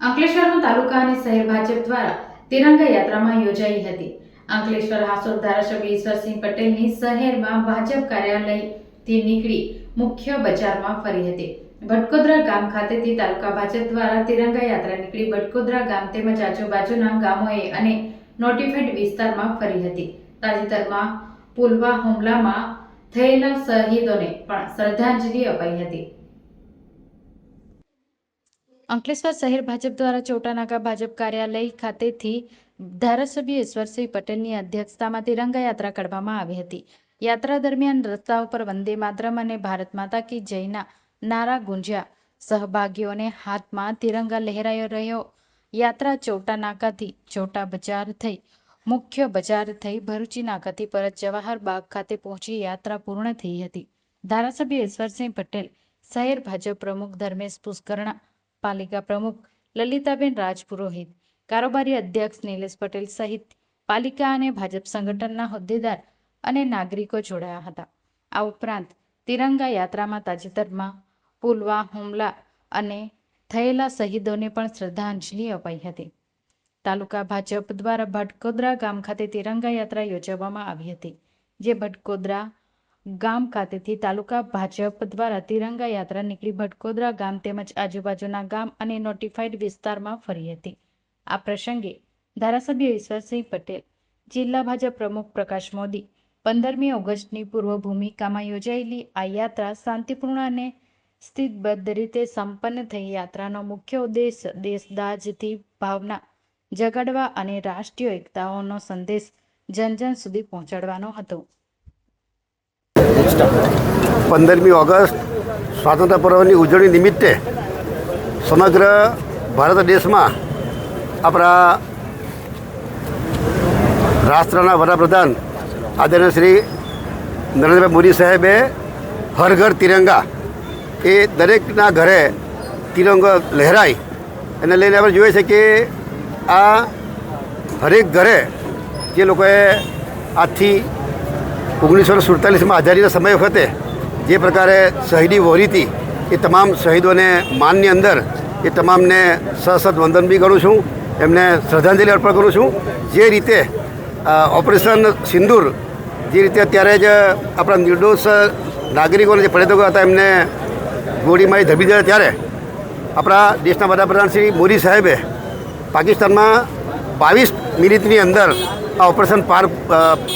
અંકલેશ્વરમાં તાલુકા અને શહેર ભાજપ દ્વારા તિરંગા યાત્રામાં યોજાઈ હતી. અંકલેશ્વર હાસોદ ધારાસભ્ય ઈશ્વરસિંહ પટેલની શહેરમાં ભાજપ કાર્યાલયથી નીકળી મુખ્ય બજારમાં ફરી હતી. ભટકોદરા ગામ ખાતેથી તાલુકા ભાજપ દ્વારા તિરંગા યાત્રા નીકળી ભટકોદરા ગામ તેમજ આજુબાજુના ગામોએ અને નોટિફાઈડ વિસ્તારમાં ફરી હતી. તાજેતરમાં પુલવા હુમલામાં થયેલા શહીદોને પણ શ્રદ્ધાંજલિ અપાઈ હતી. અંકલેશ્વર શહેર ભાજપ દ્વારા ચોટાનાકા ભાજપ કાર્યાલય ખાતેથી ધારાસભ્ય ઈશ્વરસિંહ પટેલની અધ્યક્ષતામાં તિરંગા યાત્રા કાઢવામાં આવી હતી. યાત્રા દરમિયાન રસ્તાઓ પર વંદે માતરમ અને ભારત માતા કી જયના નારા ગુંજ્યા. સહભાગીઓને હાથમાં તિરંગા લહેરાયો રહ્યો. યાત્રા ચોટા નાકાથી ચોટા બજાર થઈ. મુખ્ય બજાર થઈ ભરૂચી નાકાથી પરત જવાહર બાગ ખાતે પહોંચી યાત્રા પૂર્ણ થઈ હતી. ધારાસભ્ય ઈશ્વરસિંહ પટેલ, શહેર ભાજપ પ્રમુખ ધર્મેશ પુષ્કરણા પાલિકા પ્રમુખ લલિતાબેન રાજપુરોહિત, કારોબારી અધ્યક્ષ નિલેશ પટેલ સહિત પાલિકા અને ભાજપ સંગઠનના હોદ્દેદાર અને નાગરિકો જોડાયા હતા. આ ઉપરાંત તિરંગા યાત્રામાં તાજેતરમાં પુલવા, હુમલા અને થયેલા શહીદોને પણ શ્રદ્ધાંજલિ અપાઈ હતી. તાલુકા ભાજપ દ્વારા ભટકોદરા ગામ ખાતે તિરંગા યાત્રા યોજવામાં આવી હતી, જે ભટકોદરા ગામ ખાતેથી તાલુકા ભાજપ દ્વારા તિરંગા યાત્રા નીકળી ભટકોદરા ગામ તેમજ આજુબાજુના ગામ અને નોટિફાઈડ વિસ્તારમાં ફરી હતી. આ પ્રસંગે ધારાસભ્ય ઈશ્વરસિંહ પટેલ, જિલ્લા ભાજપ પ્રમુખ પ્રકાશ મોદી, પંદરમી ઓગસ્ટની પૂર્વ ભૂમિકામાં યોજાયેલી આ યાત્રા શાંતિપૂર્ણ અને સ્થિતબદ્ધ રીતે સંપન્ન થઈ યાત્રાનો મુખ્ય ઉદ્દેશ દેશદાજથી ભાવના જગાડવા અને રાષ્ટ્રીય એકતાઓનો સંદેશ જન જન સુધી પહોંચાડવાનો હતો. પંદરમી ઓગસ્ટ સ્વાતંત્ર્ય પર્વની ઉજવણી નિમિત્તે સમગ્ર ભારત દેશમાં આપણા રાષ્ટ્રના વડાપ્રધાન આદરણીય શ્રી નરેન્દ્રભાઈ મોદી સાહેબે હર ઘર તિરંગા એ દરેકના ઘરે તિરંગો લહેરાય એને લઈને આપણે જોઈએ છે કે આ હરેક ઘરે જે લોકોએ આજથી ઓગણીસો સુડતાલીસમાં આઝાદીના સમય વખતે જે પ્રકારે શહીદી વહોરી હતી, એ તમામ શહીદોને માનની અંદર, એ તમામને સહસદ વંદન બી કરું છું, એમને શ્રદ્ધાંજલિ અર્પણ કરું છું. જે રીતે ઓપરેશન સિંદૂર, જે રીતે અત્યારે જ આપણા નિર્દોષ નાગરિકોને જે પડેતો હતા, એમને ગોળી મારી ધબી દીધા ત્યારે, આપણા દેશના વડાપ્રધાન શ્રી મોદી સાહેબે પાકિસ્તાનમાં બાવીસ મિનિટની અંદર આ ઓપરેશન પાર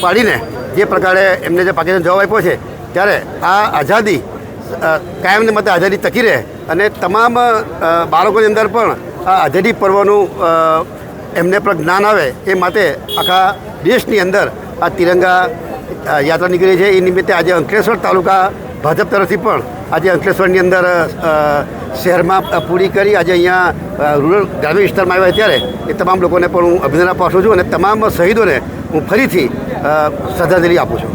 પાડીને જે પ્રકારે એમને જે પાકિસ્તાન જવાબ આપ્યો છે, ત્યારે આ આઝાદી કાયમને માટે આઝાદી ટકી રહે અને તમામ બાળકોની અંદર પણ આ આઝાદી પર્વનું એમને પણ જ્ઞાન આવે એ માટે આખા દેશની અંદર આ તિરંગા યાત્રા નીકળી છે. એ નિમિત્તે આજે અંકલેશ્વર તાલુકા ભાજપ તરફથી પણ આજે અંકલેશ્વરની અંદર શહેરમાં પૂરી કરી આજે અહીંયા રૂરલ ગ્રામ્ય વિસ્તારમાં આવ્યા ત્યારે એ તમામ લોકોને પણ હું અભિનંદન આપવા છું અને તમામ શહીદોને હું ફરીથી શ્રદ્ધાંજલિ આપું છું.